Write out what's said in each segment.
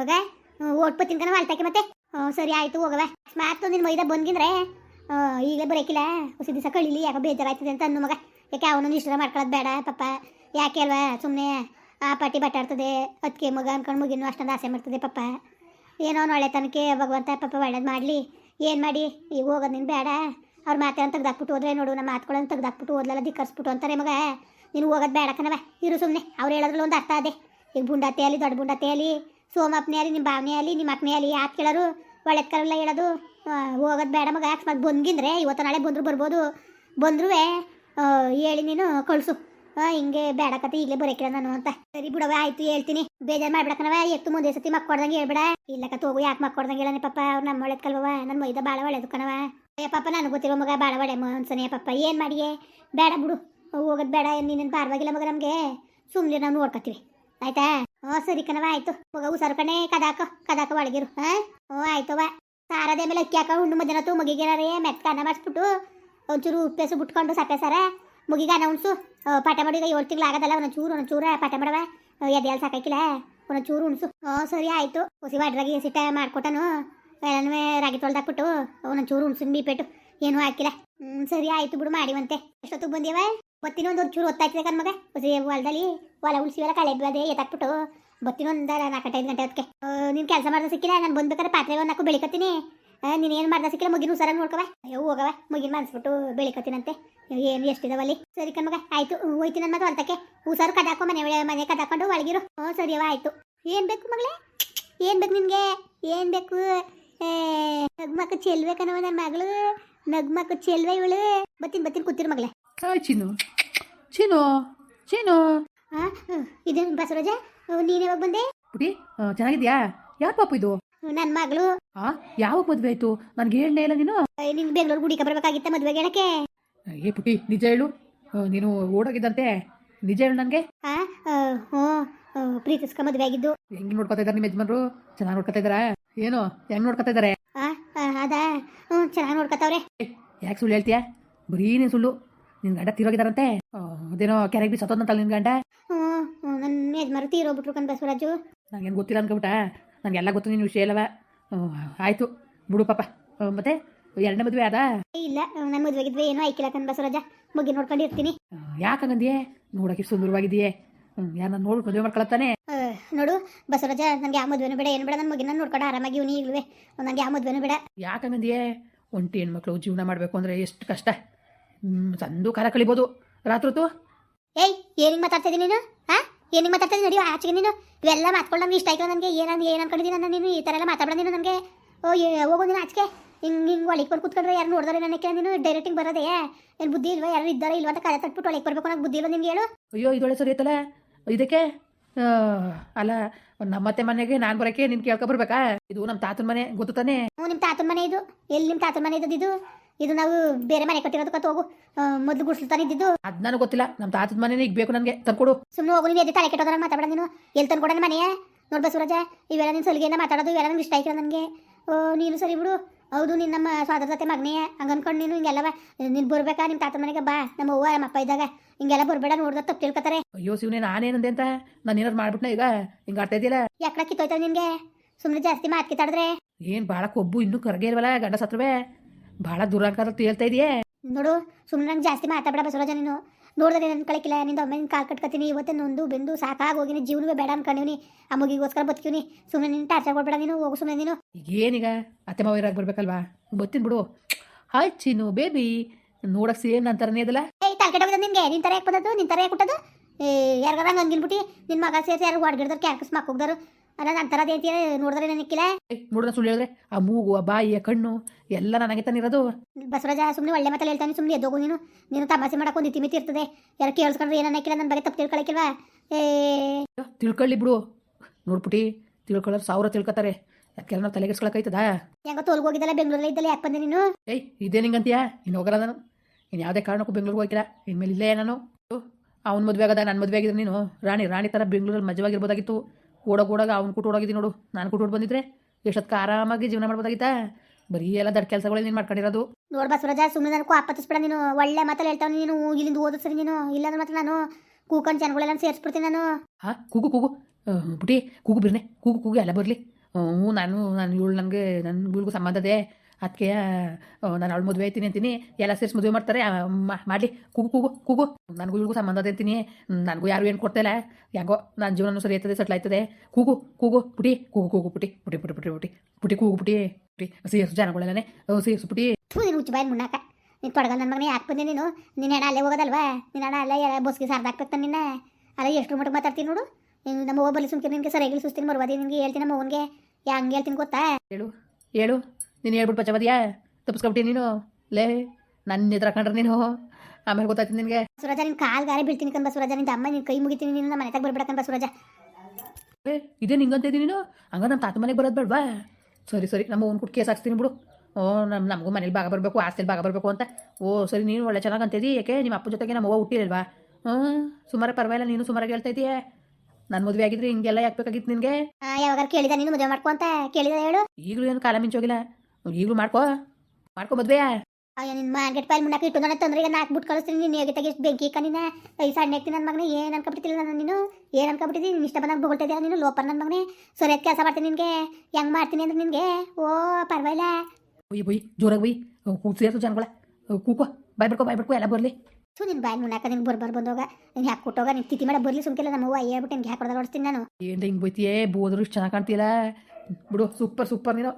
ಮಗ ಓಟ್ ತಿನ್ಕನ ಅಲ್ತಾಕೆ ಮತ್ತೆ. ಸರಿ ಆಯ್ತು ಹೋಗವ ಸ್ಮಾರ್ಟ್ ನಿನ್ನ ಮೈದ ಬಂದ್ಗಿಂದ್ರೆ ಈಗ ಬರೋಕಿಲ್ಲ. ಹೊಸ ದಿವಸ ಕಳೀಲಿ, ಯಾಕೋ ಬೇಜಾರಾಯ್ತದೆ ಅಂತ ಅನ್ನು ಮಗ. ಯಾಕೆ ಅವನೊಂದು ಇಷ್ಟ ಮಾಡ್ಕೊಳ್ಳೋದು ಬೇಡ, ಪಾಪ. ಯಾಕೆ ಅಲ್ವಾ ಸುಮ್ಮನೆ ಆ ಪಾಟಿ ಬಟ್ಟಾಡ್ತದೆ ಅದಕ್ಕೆ ಮಗ ಅನ್ಕೊಂಡು ಮುಗಿನೂ ಅಷ್ಟೊಂದು ಆಸೆ ಮಾಡ್ತದೆ, ಪಾಪ. ಏನೋ ಅವ್ನು ತನಕ ಭಗವಂತ ಪಾಪ ಒಳ್ಳೇದು ಮಾಡಲಿ. ಏನು ಮಾಡಿ? ಈಗ ಹೋಗೋದು ನೀನು ಬೇಡ. ಅವ್ರ ಮಾತೇನು ತೆಗ್ದಾಕ್ಬಿಟ್ಟು ಹೋದ್ರೆ ನೋಡು ನಮ್ಮ ಮಾತುಗಳನ್ನು ತೆಗ್ದಾಕ್ಬಿಟ್ಟು ಓದ್ಲೆಲ್ಲ ಧಿಕ್ಕರ್ಸ್ಬಿಟ್ಟು ಅಂತಾರೆ ಮಗ. ನೀನು ಹೋಗೋದು ಬೇಡ ಕಣವ ಇರು ಸುಮ್ಮನೆ ಅವ್ರು ಹೇಳೋದ್ರಲ್ಲಿ ಒಂದು ಅರ್ಥ ಅದೇ. ಈಗ ಬುಂಡತೆ ಅಲ್ಲಿ, ದೊಡ್ಡ ಬುಂಡತೆ ಅಲ್ಲಿ ನಿಮ್ಮ ಭಾವನೆ ಆಗಲಿ ನಿಮ್ಮ ಅಕ್ಕನೇ ಅಲ್ಲಿ ಯಾಕೆ ಕೇಳೋರು ಒಳ್ಳೆದ ಕರಲ್ಲ ಹೇಳೋದು ಹೋಗೋದು ಬೇಡ ಮಗ. ಅಕಸ್ಮಾತ್ ಬಂದ್ಗಿಂದ್ರೆ ಇವತ್ತು ನಾಳೆ ಬಂದರೂ ಬರ್ಬೋದು. ಬಂದ್ರೂ ಹೇಳಿ ನೀನು ಕಳಿಸು. ಹಿಂಗೆ ಬೇಡ ಕತೆ ಈಗಲೇ ಬರೋಕಿಲ್ಲ ನಾನು ಅಂತ. ಸರಿ ಬಿಡವ ಆಯ್ತು, ಹೇಳ್ತೀನಿ. ಬೇಜಾರು ಮಾಡ್ಬಿಡಕನವ ಎತ್ತು ಮುಂದೆ ಸತಿ ಮಕ್ಕೊಡ್ದಂಗೆ ಹೇಳ್ಬೇಡ. ಇಲ್ಲ ಕತ್, ಹೋಗು, ಯಾಕೆ ಮಕ್ಕೊಡ್ದಂಗೆ ಹೇಳನೆ ಪಾಪ, ಅವ್ರು ನಮ್ಮ ಒಳ್ಳೇದು ಕಲ್ವವ ನನ್ನ ಮೈದ ಭಾಳ ಒಳ್ಳೇದು ಕಣವ ಏ, ಪಾಪ, ನನಗೆ ಗೊತ್ತಿರೋ ಮಗ ಭಾಳ ಒಳ್ಳೆ ಅನ್ಸನೆ ಪಾಪ. ಏನು ಮಾಡಿಯೇ? ಬೇಡ ಬಿಡು. ಹೋಗೋದು ಬೇಡ, ನೀನೇನು ಪಾರವಾಗಿಲ್ಲ ಮಗ ನಮಗೆ. ಸುಮ್ಮನೆ ನಾವು ನೋಡ್ಕೊತೀವಿ. ಆಯ್ತಾ? ಹ್ಞೂ ಸರಿ ಕಣವ ಆಯ್ತು. ಮಗ ಹುಷಾರು ಕಣೆ, ಕದಾಕ ಕದಾಕ ಒಳಗಿರು ಓ, ಆಯ್ತು ಬಾ ಸಾರದೆ ಮೇಲೆ ಅಕ್ಕಿ ಹಾಕ ಹುಣ್ಣು ಮಧ್ಯಾಹ್ನ ಹೊತ್ತು ಮುಗಿಗಿರೇ ಮೆತ್ತ ಅನ್ನ ಮಾಡಿಸ್ಬಿಟ್ಟು ಒಂಚೂರು ಉಪ್ಪೇಸು ಬಿಟ್ಕೊಂಡು ಸಪ್ಪೆ ಸಾರ ಅನ್ನ ಉಣ್ಸು. ಪಾಠ ಮಾಡಿದ ಏಳು ತಿಂಗಳು ಆಗದಲ್ಲ ಒಂದು ಚೂರು ಒಂದು ಚೂರ ಪಾಠ ಮಾಡವ ಎದೆಯಲ್ಲಿ ಸಾಕಾಕಿಲ್ಲ ಒಂದು ಚೂರು ಉಣ್ಸು. ಹ್ಞೂ ಸರಿ, ಆಯಿತು. ಹುಸಿ ಅಡ್ರಾಗಿ ಸಿಟ್ಟ ಮಾಡ್ಕೊಟ್ಟನು. ಎಲ್ಲನೂ ರಾಗಿ ತೊಳ್ದಾಕ್ಬಿಟ್ಟು ಚೂರು ಉಣ್ಸಿನ ಬೀಪೆಟ್ಟು ಏನೂ ಹಾಕಿಲ್ಲ? ಹ್ಞೂ ಸರಿ ಆಯಿತು ಬಿಡು ಮಾಡಿವಂತೆ. ಎಷ್ಟೊತ್ತಿಗೆ ಬಂದೇವ? ಬತ್ತಿನ ಒಂದು ಚೂರು ಹೊತ್ತಾಯ್ತದೆ ಕನ್ ಮಗ. ಹೊಲದಲ್ಲಿ ಹೊಲ ಉಳಿಸಿವೆಲ್ಲ ಕಳೆ ಬದೆ ಎತ್ತಾಕ್ಬಿಟ್ಟು ಬತ್ತಿನ ಒಂದು ಐದು ಗಂಟೆ ಹೊತ್ತಿಗೆ. ನೀನು ಕೆಲಸ ಮಾಡ್ದೆ ಸಿಕ್ಕಿಲ್ಲ? ನಾನು ಬಂದ್ಬೇಕಾದ್ರೆ ಪಾತ್ರೆ ಒಂದು ನಾಲ್ಕು ಬೆಳಿಕತ್ತೀನಿ ನೀನು ಏನು ಮಾಡ್ದೆ ಸಿಕ್ಕಿಲ್ಲ? ಮುಗಿನ ಹುಷಾರಾಗಿ ನೋಡ್ಕವ ಅಯ್ಯೋ ಹೋಗವ ಮುಗಿನ ಮಾಡಿಸ್ಬಿಟ್ಟು ಬೆಳಿಕತ್ತೀನಂತೆ. ಏನು ಎಷ್ಟಿದಾವಲ್ಲಿ ಸರಿ ಕನ್ ಮಗ, ಆಯ್ತು. ಹೋಯ್ತೀನಿ ನನ್ನ ಮತ್ತೆ ಹೊಲ್ತಕ್ಕೆ. ಹುಷಾರು ಕದಾಕೊ ಮನೆ ಮನೆ ಕದಾಕೊಂಡು ಒಳಗಿರು. ಹ್ಞೂ ಸರಿಯವ ಆಯ್ತು. ಏನು ಬೇಕು ಮಗಳೇ? ಏನು ಬೇಕು ನಿನಗೆ? ಏನು ಬೇಕು? ನಗ್ಮಕ್ಕ ಚೆಲ್ವೆ ಕಣವ ನನ್ನ ಮಗಳು. ನಗ್ಮಕ್ಕ ಚೆಲ್ವೆ ಇವಳು. ಬತ್ತೀನಿ ಬತ್ತೀನಿ ಕೂತಿರು ಮಗಳೇ. ಹಾಯ್ ಚಿನ್ನು. ಚಿನ್ನು ಚಿನ್ನು. ಹಾಂ ಇದೇನು ಬಸವರಾಜ ನೀನು ಯಾವಾಗ ಬಂದೆ? ಪುಟಿ ಆ, ಚೆನ್ನಾಗಿದ್ಯಾ? ಯಾರ್ ಪಾಪ ಇದು? ನನ್ನ ಮಗಳು. ಆ ಯಾವಾಗ ಮದುವೆ ಆಯ್ತು? ನನ್ಗೆ ಹೇಳಲೇ ಇಲ್ಲ ನೀನು. ನಿನ್ ಬೆಂಗಳೂರು ಗುಡಿಕ ಬರ್ಬೇಕಾಗಿತ್ತ ಮದ್ವೆ ಹೇಳಕ್ಕೆ? ಏ ಪುಟಿ ನಿಜ ಹೇಳು. ಆ, ನೀನು ಓಡೋಗಿದ್ದಂತೆ. ನಿಜ ಹೇಳು ನನಗೆ. ಆ ಹ್ಞೂ ಪ್ರೀತಿಸ್ಕ ಮದ್ವೆ ಆಗಿದ್ದು. ಹೆಂಗೆ ನೋಡ್ಕೊತಾ ಇದ್ದಾರೆ ನಿಮ್ಮ ಯಜಮಾನ್ರು? ಚೆನ್ನಾಗಿ ನೋಡ್ಕೊತಾ ಇದ್ದಾರಾ ಏನು ಹೆಂಗ್ ನೋಡ್ಕೊತಾ ಇದ್ದಾರೆ ಆ, ಅದಾ ಹ್ಞೂ ಚೆನ್ನಾಗಿ ನೋಡ್ಕೊತಾವ್ರೆ. ಯಾಕೆ ಸುಳ್ಳು ಹೇಳ್ತೀಯಾ? ಬರೀ ನೀನ್ ಸುಳ್ಳು. ನಿನ್ ಗಂಡ ತೀರೋಗಿದಾರಂತೆ. ಆ, ಅದೇನೋ ಕೆರೆಗೆ ಬಿ ಸತ್ತೋದಂತಲ್ಲ ನಿನ್ ಗಂಡ? ಹ್ಞೂ ನನ್ನ ಯಜಮಾರು ತೀರೋಗ್ಬಿಟ್ರು ಕಣ್ ಬಸವರಾಜು. ನಂಗೇನು ಗೊತ್ತಿಲ್ಲ ಅನ್ಕೊಬಿಟ್ಟ. ನನಗೆಲ್ಲ ಗೊತ್ತು ನಿನ್ನ ವಿಷಯ ಇಲ್ಲವ ಆಯ್ತು ಬಿಡು ಪಾಪ. ಆ, ಮತ್ತೆ ಎರಡನೇ ಮದುವೆ ಆದ? ಇಲ್ಲ ನನ್ನ ಮದುವೆಗಿದ್ವಿ ಏನೂ ಆಯ್ಕಿಲ್ಲ ಕಣ್ ಬಸವರಾಜ. ಮುಗಿ ನೋಡ್ಕೊಂಡಿರ್ತೀನಿ. ಯಾಕಂಗಂದಿಯೇ ನೋಡೋಕೆ ಸುಂದರವಾಗಿದೆಯೇ ಯಾರು ನಾನು ನೋಡಿ ಮದುವೆ ಮಾಡ್ಕೊಳತ್ತಾನೆ? ಆ, ನೋಡು ಬಸವರಾಜ ನನಗೆ ಆ ಮದುವೆನೂ ಬೇಡ ಏನು ಬೇಡ ನನ್ನ ಮಗಿನ ನೋಡ್ಕೊಂಡು ಆರಾಮಾಗಿ ಇವನು ಈಗಲೂ ನನಗೆ ಯಾವ ಮದುವೆನೂ ಬೇಡ. ಯಾಕಂಗಂದಿಯೇ ಒಂಟಿ ಹೆಣ್ಮಕ್ಳು ಜೀವನ ಮಾಡಬೇಕು ಅಂದರೆ ಎಷ್ಟು ಕಷ್ಟ. ಸಂದು ಕಾಲ ಕಳಿಬೋದು. ರಾತ್ರಿ ಹೊತ್ತು ಏಯ್ ಏನಿಗೆ ಮಾತಾಡ್ತಾ ಇದೀನಿ ನೀನು? ಹಾಂ ಏನಿಗೆ ಮಾತಾಡ್ತಾ ಇದೀನಿ? ನಡಿಯೋ ಆಚೆಗೆ ನೀನು. ಇವೆಲ್ಲ ಮಾತ್ಕೊಂಡು ನಮ್ಗೆ ಇಷ್ಟ ಆಯ್ತು ನನಗೆ ಏನು ಏನು ಅನ್ಕೊಂಡಿದ್ದೀನಿ ನಾನು ನೀನು? ಈ ಥರ ಎಲ್ಲ ಮಾತಾಡೋದು ನೀನು ನನಗೆ. ಓ ಹೋಗು ನೀನು ಆಚೆಗೆ. ಹಿಂಗೆ ಹಿಂಗೆ ಒಳಗೆ ಬಂದು ಕೂತ್ಕೊಂಡ್ರೆ ಯಾರು ನೋಡಿದ್ರೆ ನನಗೆ ನೀನು? ಡೈರೆಕ್ಟಿಂಗ್ ಬರೋದೇ. ಏನು ಬುದ್ಧಿ ಇಲ್ವಾ? ಯಾರು ಇದ್ದಾರೆ ಇಲ್ವಾ ಅಂತ ಕಳೆ ತಟ್ಬಿಟ್ಟು ಒಳಗೆ ಬರ್ಬೇಕು ಅನ್ನೋ ಬುದ್ಧಿ ಇಲ್ವಾ ನಿನ್ಗೆ ಹೇಳು? ಅಯ್ಯೋ ಇದೊಳೆ ಸರಿ ಐತಲ್ಲ? ಇದಕ್ಕೆ? ಆ, ಅಲ್ಲ ನಮ್ಮತ್ತೆ ಮನೆಗೆ ನಾನು ಬರಕ್ಕೆ ನಿನ್ ಕೇಳ್ಕೊಬರ್ಬೇಕಾ ಇದು ನಮ್ಮ ತಾತನ ಮನೆ ಗೊತ್ತಾನೆ ನಿಮ್ ಹ್ಞೂ ನಿಮ್ಮ ತಾತನ ಮನೆ ಇದು. ಎಲ್ಲಿ ನಿಮ್ ತಾತನ ಮನೆ ಇದ್ದದ್ದು ಇದು? ಇದು ನಾವು ಬೇರೆ ಮನೆ ಕಟ್ಟಿರೋದಕ್ಕೆ ಹೋಗು. ಮೊದಲು ಗುಡ್ಸ್ತಾನೆ ಇದ್ದಿದ್ದು. ಅದ್ ನನಗೆ ಗೊತ್ತಿಲ್ಲ. ನಮ್ಮ ತಾತದ ಮನೆನೇ ಈಗ ಬೇಕು ನನಗೆ. ತಂದ್ಕೊಡು ಸುಮ್ಮನೆ ಹೋಗು ನೀವು ಎದ್ದು ತಲೆ ಕೆಟ್ಟೋದ್ರ ಮಾತಾಡ ನೀನು. ಎಲ್ಲಿ ತಂದ್ಕೊಡ ಮನೆಯ? ನೋಡ್ ಸೂರಜ ಇವೆಲ್ಲ ನಿನ್ನ ಸಲಿಗೆಯಿಂದ ಮಾತಾಡೋದು ಇವೆಲ್ಲ ನಿಮ್ಗೆ ಇಷ್ಟ ಆಯ್ತು ನನಗೆ. ಓ ನೀನು ಸರಿ ಬಿಡು. ಹೌದು ನೀನು ನಮ್ಮ ಸ್ವಾದರ ಜೊತೆ ಮಗನೇ ಹಂಗೆ ಅನ್ಕೊಂಡು ನೀನು ಹಿಂಗೆಲ್ಲವ ನೀನು ಬರ್ಬೇಕಾ? ನಿಮ್ಮ ತಾತನ ಮನೆಗೆ ಬಾ. ನಮ್ಮ ಅವ್ವ ನಮ್ಮ ಅಪ್ಪ ಇದ್ದಾಗ. ಹಿಂಗೆಲ್ಲ ಬರ್ಬೇಡ ನೋಡ್ದ ತಪ್ಪು ತಿಳ್ಕೊತಾರೆ. ಅಯ್ಯೋ ಶಿವನೇ ನಾನೇನಂದೆ ಅಂತ? ನಾನು ಏನಾದ್ರು ಮಾಡ್ಬಿಟ್ನ ಈಗ? ಹಿಂಗೆ ಆಡ್ತಾ ಇದೆಯಲ್ಲ ಯಾಕಡ ಕಿತ್ತೋಯ್ತಾವ ನಿನಗೆ? ಸುಮ್ಮನೆ ಜಾಸ್ತಿ ಮಾತು ಕಿತ್ತಾಡಿದ್ರೆ? ಏನು ಭಾಳ ಕೊಬ್ಬು ಇನ್ನೂ ಕರ್ಗೆ ಇಲ್ವಲ್ಲ ಗಂಡ ಸತ್ರವೇ? ಭಾಳ ದುರಂಕಾರ ತೇಳ್ತಾ ಇದೆಯೇ? ನೋಡು ಸುಮ್ಮನೆ ನಂಗೆ ಜಾಸ್ತಿ ಮಾತಾಡಬೇಡ ಬಸವರಾಜ ನೀನು. ನೋಡಿದ್ರೆ ನನ್ನ ಕಳಕಿಲ್ಲ ನಿಂದ ಒಮ್ಮೆ ಕಾಲ್ ಕಟ್ಕೊತೀನಿ ಇವತ್ತೇ ನೊಂದು ಬೆಂದು ಸಾಕಾಗಿ ಹೋಗಿನಿ ಜೀವನವೇ ಬೇಡ ಅನ್ಕೊಂಡಿವ್ನಿ ಆ ಮಗಿಗೋಸ್ಕರ ಬದುಕಿವ್ನಿ ಸುಮ್ಮನೆ ನಿಂತ ಆಚೆ ಕೊಡ್ಬೇಡ ನೀನು ಹೋಗು ಸುಮ್ಮನೆ ನೀನು. ಏನೀಗ? ಅತ್ತೆ ಮಾವ ಇರಾಗ ಬರ್ಬೇಕಲ್ವಾ? ಗೊತ್ತಿನ ಬಿಡು. ಹಾಯ್ ಚಿನ್ನು ಬೇಬಿ ನೋಡಕ್ ಸೇಮ್ ನನ್ನ ಥರನೇ ಇದಲ್ಲ ಏಯ್ ತಲೆ ಕೆಟ್ಟೋಗಿದೆ ನಿಮಗೆ ನಿನ್ ತರ ಯಾಕೆ ಬಂದದ್ದು ನಿನ್ ತರ ಯಾಕೆ ಯಾರಿಗಾರ ಹಂಗ ಹಂಗಿನ್ಬಿಟ್ಟು ನಿನ್ ಮಗ ಸೇರಿಸಿ ಯಾರು ಹೊಡ್ಗಿಡ್ದಾರ ಕ್ಯಾಕಸ್ ಮಕ್ಕ ಹೋಗ್ದಾರ? ಅಲ್ಲ ನನ್ನ ಥರದ್ದು ಐತಿ ನೋಡಿದ್ರೆ ನನಕ್ಕಿಲ್ಲ ನೋಡಿದ್ರೆ ಸುಳ್ಳು ಹೇಳಿದ್ರೆ ಆ ಮೂಗು ಆ ಬಾಯಿ ಆ ಕಣ್ಣು ಎಲ್ಲ ನನಗೆ ತಾನಿರೋದು ಬಸವರಾಜ ಸುಮ್ಮನೆ ಒಳ್ಳೆ ಮಾತಲ್ಲಿ ಹೇಳ್ತಾನೆ ಸುಮ್ಮನೆ ಎದ್ದೋಗು ನೀನು. ನೀನು ತಮಾಸೆ ಮಾಡಕ್ಕೆ ಒಂದು ಇತಿಮಿತಿ ಇರ್ತದೆ. ಯಾರು ಕೇಳಿಸ್ಕೊಂಡ್ರೆ ಏನು ಅನ್ನಕ್ಕಿಲ್ಲ ನನ್ನ ಬಗ್ಗೆ ತಪ್ಪು ತಿಳ್ಕೊಳಕ್ಕಿಲ್ವಾ? ಏ. ತಿಳ್ಕೊಳ್ಳಿ ಬಿಡು. ನೋಡ್ಬಿಟ್ಟಿ ತಿಳ್ಕೊಳ್ಳೋರು ಸಾವಿರ ತಿಳ್ಕೊತಾರೆ. ಯಾಕೆಲ್ಲ ನಾವು ತಲೆಗೆಸ್ಕೊಳಕೈತದ ಹೆಂಗ ತೋಲ್ಗೆ ಹೋಗಿದ್ದಲ್ಲ ಬೆಂಗಳೂರಲ್ಲಿ ಇದ್ದಲ್ಲ ಯಾಕೆ ಬಂದೆ ನೀನು? ಏಯ್ ಇದೇ ನಿಂಗಂತೀಯಾ ಇನ್ನು ಹೋಗಲ್ಲ ನಾನು. ಇನ್ನು ಯಾವುದೇ ಕಾರಣಕ್ಕೂ ಬೆಂಗಳೂರಿಗೆ ಹೋಗಿಲ್ಲ ಇನ್ಮೇಲೆ ಇಲ್ಲೇ ನಾನು. ಅವ್ನ ಮದುವೆ ಆಗದ ನನ್ನ ಮದುವೆ ಆಗಿದ್ರೆ ನೀನು ರಾಣಿ ರಾಣಿ ಥರ ಬೆಂಗಳೂರಲ್ಲಿ ಮಜವಾಗಿರ್ಬೋದಾಗಿತ್ತು. ಓಡೋಗೋಡಾಗ ಓಡಾಗ ಅವ್ನು ಕೂಟ ಓಡೋಗಿದ್ದೀನಿ ನೋಡು. ನಾನು ಕೂಟ ಬಂದಿದ್ರೆ ಎಷ್ಟೊತ್ತು ಆರಾಮಾಗಿ ಜೀವನ ಮಾಡ್ಬೋದಾಗಿತ್ತಾ? ಬರೀ ಎಲ್ಲ ದೊಡ್ಡ ಕೆಲಸಗಳು ನೀನು ಮಾಡ್ಕೊಂಡಿರೋದು. ನೋಡ್ಬಾ ಸುರಜ ಸುಮ್ಮನೆ ನನಗೂ ಆಪತ್ತಿಸ್ಬೇಡ ನೀನು. ಒಳ್ಳೆ ಮಾತಲ್ಲಿ ಹೇಳ್ತಾವ ನೀನು. ಇಲ್ಲಿಂದ ಓದಿಸ್ರಿ ನೀನು. ಇಲ್ಲಾಂದ್ರೆ ಮಾತ್ರ ನಾನು ಕೂಕೊಂಡು ಜನಗಳೆಲ್ಲ ಸೇರಿಸ್ಬಿಡ್ತೀನಿ ನಾನು. ಹಾ ಕೂಗು ಕೂಗು. ಬಿಡಿ ಕೂಗು ಬಿರ್ನೆ. ಕೂಗು ಕೂಗು ಎಲ್ಲ ಬರಲಿ. ಹ್ಞೂ ನಾನು ನಾನು ಇವಳು ನನಗೆ ನನ್ನ ಇವಳಿಗೂ ಸಂಬಂಧದೇ ಅದಕ್ಕೆ ನಾನು ಅವಳು ಮದುವೆ ಆಯ್ತೀನಿ ಅಂತೀನಿ. ಎಲ್ಲ ಸೇರಿಸಿ ಮದುವೆ ಮಾಡ್ತಾರೆ. ಮಾಡಲಿ. ಕೂಗು ಕೂಗು ಕೂಗು. ನನಗೂ ಇವ್ರಿಗೂ ಸಂಬಂಧ ಅಂತೀನಿ. ನನಗೂ ಯಾರು ಏನು ಕೊಡ್ತಾಯಿಲ್ಲ ಯಾಕೋ ನನ್ನ ಜೀವನ ಸರಿ ಆಯ್ತದೆ ಸೆಟ್ಲ್ ಆಯ್ತದೆ. ಕೂಗು ಕೂಗು ಪುಟಿ. ಕೂಗು ಕೂಗು ಪುಟಿ. ಪುಟಿ ಪುಟಿ ಪುಟಿ ಪುಟಿ. ಪುಟಿ ಕೂಗು ಪುಟಿ. ಪುಟಿ. ಸೇರಿಸು ಜನಗಳೆಲ್ಲನೇ. ಸೇರಿಸು ಪುಟಿ. ಹುಚ್ಚು ಬಾಯಿ ಮುನ್ನಾಕ ನೀನು ತೊಡಗ ನನ್ನ ಮಗನೇ ಯಾಕೆ ಬಂದೆ ನೀನು? ನಿನ್ನ ಹೆಣ ಅಲ್ಲೇ ಹೋಗೋದಲ್ವಾ? ನಿನ್ನ ಹಣ ಅಲ್ಲೇ ಬಸ್ಗೆ ಸಾರ್ದಾಕ್ಬೇಕು ನಿನ್ನ? ಅಲ್ಲ ಎಷ್ಟು ಮಟ್ಟಿಗೆ ಮಾತಾಡ್ತೀನಿ ನೋಡು. ನೀನು ನಮ್ಮ ಅವ್ವ ಬಲ್ಲಿ ಸುಮ್ಕೆ ನಿನಗೆ ಸರಿಯಾಗಿ ಸುಸ್ತೀನಿ ಮರುವಾದಿ ನಿನಗೆ ಹೇಳ್ತೀನಿ ನಮ್ಮ ಅವನಿಗೆ ಹೆಂಗೆ ಹೇಳ್ತೀನಿ ಗೊತ್ತಾ? ಹೇಳು ಹೇಳು. ನೀನು ಹೇಳ್ಬಿಟ್ಟು ಪಚ್ಚಬದಿಯಾ ತಪ್ಪಿಸ್ಕೊಬಿಟ್ಟಿ ನೀನು? ಲೇ ನನ್ನ ಎದುರು ಹಾಕೊಂಡ್ರೆ ನೀನು? ಆಮೇಲೆ ಗೊತ್ತಾಯ್ತು ನಿನಗೆ. ಸುರಜ ನಿನ್ನ ಕಾಲ್ ಗಾರೆ ಬೀಳ್ತೀನಿ ಕಣ್ ಸುರಜ. ನಿಂದ ಅಮ್ಮ ನಿನ್ನ ಕೈ ಮುಗಿತೀನಿ ನೀನು ನಮ್ಮ ಮನೆ ತಗ ಬರ್ಬಿಡಕನ್ ಸುರಾಜ. ಏ ಇದೇ ನಿಂಗಂತ ಇದ್ದೀನಿ ನೀನು? ಹಂಗ ನಮ್ಮ ತಾತ ಮನೆಗೆ ಬರೋದು ಬೇಡವಾ? ಸರಿ ಸರಿ ನಮ್ಮ ಓನ್ ಕುಟ್ ಕೇಸ್ ಹಾಕ್ಸ್ತೀನಿ ಬಿಡು. ಓ ನಮ್ಮ ನಮಗೂ ಮನೇಲಿ ಭಾಗ ಬರಬೇಕು ಆಸ್ತಿಲಿ ಭಾಗ ಬರಬೇಕು ಅಂತ. ಓ ಸರಿ ನೀನು ಒಳ್ಳೆ ಚೆನ್ನಾಗಿ ಅಂತಿದ್ದಿ ಯಾಕೆ ನಿಮ್ಮ ಅಪ್ಪ ಜೊತೆಗೆ ನಮ್ಮ ಅವ್ವ ಹುಟ್ಟಿರಲ್ವಾ? ಹ್ಞೂ ಸುಮಾರು ಪರವಾಗಿಲ್ಲ ನೀನು ಸುಮಾರಾಗಿ ಹೇಳ್ತಾ ಇದೀಯ. ನನ್ನ ಮದುವೆ ಆಗಿದ್ರೆ ಹಿಂಗೆಲ್ಲ ಯಾಕೆ ಬೇಕಾಗಿತ್ತು ನಿನಗೆ? ಯಾವಾಗ ಕೇಳಿದ ನೀನು ಮದುವೆ ಮಾಡ್ಕೊ ಅಂತ ಕೇಳಿದ ಹೇಳು. ಈಗಲೂ ಏನು ಕಾಲ ಮಿಂಚೋಗಿಲ್ಲ. ಈಗಲೂ ಮಾಡ್ಕೋ ಮಾಡ್ಕೊ ಮದ್ವೆ ಅಯ್ಯೋ ನಿನ್ನ ಮಾರ್ಕೆಟ್ ಪಾಲ್ ಮುನ್ನಕ್ಕೆ ಇಟ್ಟು ನನ್ನ ತೊಂದರೆ ನಾಲ್ಕು ಬಿಟ್ಟು ಕಳಿಸ್ತೀನಿ. ನೀನು ಹೇಗೆ ತೆಗಿ ಬೆಂಕಿ ಕಣ್ಣಿನ ಈ ಸಣ್ಣ ಹಾಕ್ತೀನಿ ನನ್ನ ಮಗನೇ ಏನು ಅನ್ಕೊಬಿಟ್ಟಿಲ್ಲ ನಾನು ನೀನು? ಏನು ಅನ್ಕೊಬಿಟ್ಟಿದ್ದೀನಿ ನೀನು ಇಷ್ಟ ಬಂದಾಗ ಬೊಗಳ್ತಾ ಇದೆಯಾ ನೀನು? ಲೋಪ ನನ್ನ ಮಗನೇ. ಸರಿಯಾದ ಕೆಲಸ ಮಾಡ್ತೀನಿ ನಿನಗೆ. ಹೆಂಗೆ ಮಾಡ್ತೀನಿ ಅಂದ್ರೆ ನಿನಗೆ? ಓ ಪರವಾಗಿಲ್ಲ. ಬುಯ್ ಬುಯ್ ಜೋರಾಗಿ ಬುಯ್ ಕೂಗ್ ಸೇರ್ಸು ಜನಗಳ. ಕೂಕೋ ಬಾಯ್ ಬಿಡ್ಕೋ ಬಾಯ್ ಬಿಡ್ಕೋ ಎಲ್ಲ ಬರಲಿ. ಸೊ ನಿನ್ನ ಬಾಯಿ ಮುನ್ನಾಕ ನಿನ್ಗೆ ಬರ್ ಬಂದೋಗ. ನೀನು ಹಾಕಿ ಕೊಟ್ಟೋಗ ನಿನ್ನ ತಿಥಿ ಮಾಡ ಬರಲಿ ಸುಮ್ಕಿಲ್ಲ. ನಮ್ಮ ಅವ್ವ ಹೇಳ್ಬಿಟ್ಟು ನಿನ್ಗೆ ಹಾಕೊಡ್ದ ನೋಡ್ತೀನಿ ನಾನು. ಏನು ಹಿಂಗೆ ಬೈತಿಯೇ? ಬೋದ್ರು ಇಷ್ಟು ಚೆನ್ನಾಗಿ ಕಾಣ್ತೀಯಲ್ಲ? ಬಿಡು ಸೂಪರ್ ಸೂಪರ್ ನೀನು.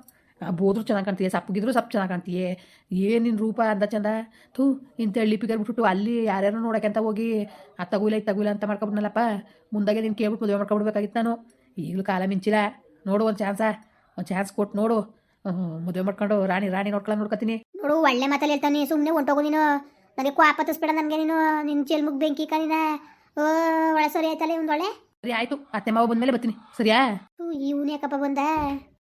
ಆ ಬೋದ್ರು ಚೆನ್ನಾಗಿ ಕಾಣ್ತೀಯ ಸಪ್ಪಗಿದ್ರು ಸಪ್ ಚೆನ್ನಾಗಿ ಕಾಣ್ತೀಯೇ ಏನು ನಿನ್ನ ರೂಪ ಅಂದ ಚಂದ? ಥೂ ಇಂಥ ಹಳ್ಳಿ ಪಿಗರ್ ಬಿಟ್ಬಿಟ್ಟು ಅಲ್ಲಿ ಯಾರ್ಯಾರು ನೋಡಕ್ಕೆ ಅಂತ ಹೋಗಿ ಆ ತಗುಲ ಇದು ತಗುಲ ಅಂತ ಮಾಡ್ಕೊಬಿಟ್ನಲ್ಲಪ್ಪ. ಮುಂದಾಗೆ ನೀನು ಕೇಳ್ಬಿಟ್ಟು ಮದುವೆ ಮಾಡ್ಕೊಬಿಡ್ಬೇಕಾಗಿತ್ತು ನಾನು. ಈಗಲೂ ಕಾಲ ಮಿಂಚಿಲ್ಲ. ನೋಡು ಒಂದು ಚಾನ್ಸ. ಒಂದು ಚಾನ್ಸ್ ಕೊಟ್ಟು ನೋಡು. ಮದುವೆ ಮಾಡ್ಕೊಂಡು ರಾಣಿ ರಾಣಿ ನೋಡ್ಕೊಳ ನೋಡ್ಕೊತೀನಿ. ನೋಡು ಒಳ್ಳೆ ಮಾತಲ್ಲಿ ಹೇಳ್ತಾನೆ ಸುಮ್ಮನೆ ಹೊಂಟೋಗು ನೀನು. ನನಗೆ ಕ್ವಾಪ ತಸ್ಬೇಡ ನನಗೆ ನೀನು. ನಿನ್ನ ಚೆಲ್ಮುಗ್ ಬೆಂಕಿ ಕಣಿನ ಓ ಒಳ ಸರಿ ಆಯ್ತಲ್ಲ ಒಂದು ಒಳ್ಳೆ? ಸರಿ ಆಯಿತು. ಅತ್ತೆ ಮಾವ ಬಂದಮೇಲೆ ಬರ್ತೀನಿ. ಸರಿಯಾ? ಇವನು ಯಾಕಪ್ಪ ಬಂದ?